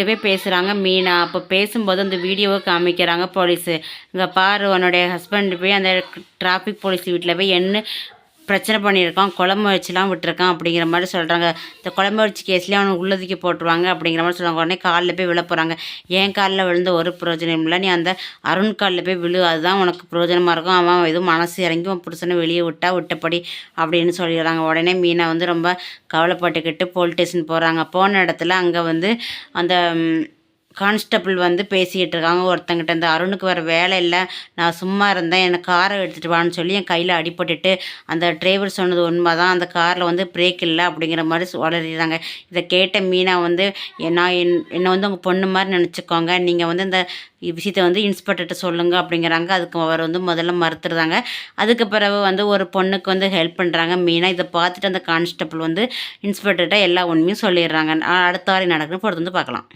இதுவே பேசுகிறாங்க மீனா அப்போ பேசும்போது அந்த வீடியோவை காமிக்கிறாங்க போலீஸு. இங்கே பாரு உன்னுடைய ஹஸ்பண்ட் போய் அந்த டிராஃபிக் போலீஸ் வீட்டில் போய் என்ன பிரச்சனை பண்ணியிருக்கான் குழம்பு வச்சுலாம் விட்டுருக்கான் அப்படிங்கிற மாதிரி சொல்கிறாங்க இந்த குழம்பு வச்சு கேஸ்லேயே அவனை உள்ளதுக்கு போட்டுருவாங்க அப்படிங்கிற மாதிரி சொல்கிறாங்க உடனே காலில் போய் விழ போகிறாங்க என் காலில் விழுந்த ஒரு பிரயோஜனம் இல்லை? நீ அந்த அருண் காலில் போய் விழு அதுதான் உனக்கு பிரயோஜனமாக இருக்கும். அவன் எதுவும் மனசு இறங்கி உன் புருஷனை வெளியே விட்டா விட்டபடி அப்படின்னு சொல்லிடுறாங்க. உடனே மீனா வந்து ரொம்ப கவலைப்பட்டுக்கிட்டு போலீஸ் ஸ்டேஷன் போகிறாங்க போன இடத்துல அங்கே வந்து அந்த கான்ஸ்டபிள் வந்து பேசிக்கிட்டு இருக்காங்க ஒருத்தங்கிட்ட இந்த அருணுக்கு வேறு வேலை இல்லை. நான் சும்மா இருந்தேன். எனக்கு காரை எடுத்துகிட்டு வான்னு சொல்லி என் கையில் அடிபட்டுட்டு அந்த டிரைவர் சொன்னது உண்மை தான் அந்த காரில் வந்து பிரேக் இல்லை அப்படிங்கிற மாதிரி வளர்கிறாங்க இதை கேட்ட மீனா வந்து நான் என் என்னை வந்து உங்கள் பொண்ணு மாதிரி நினச்சிக்கோங்க. நீங்கள் வந்து இந்த விஷயத்தை வந்து இன்ஸ்பெக்டர்கிட்ட சொல்லுங்க அப்படிங்கிறாங்க. அதுக்கு அவர் வந்து முதல்ல மறுத்துடுறாங்க அதுக்கு பிறகு வந்து ஒரு பொண்ணுக்கு வந்து ஹெல்ப் பண்ணுறாங்க மீனா இதை பார்த்துட்டு அந்த கான்ஸ்டபிள் வந்து இன்ஸ்பெக்டர்கிட்ட எல்லா உண்மையும் சொல்லிடுறாங்க. அடுத்த வாரம் நடக்குன்னு பொறுத்து வந்து பார்க்கலாம்.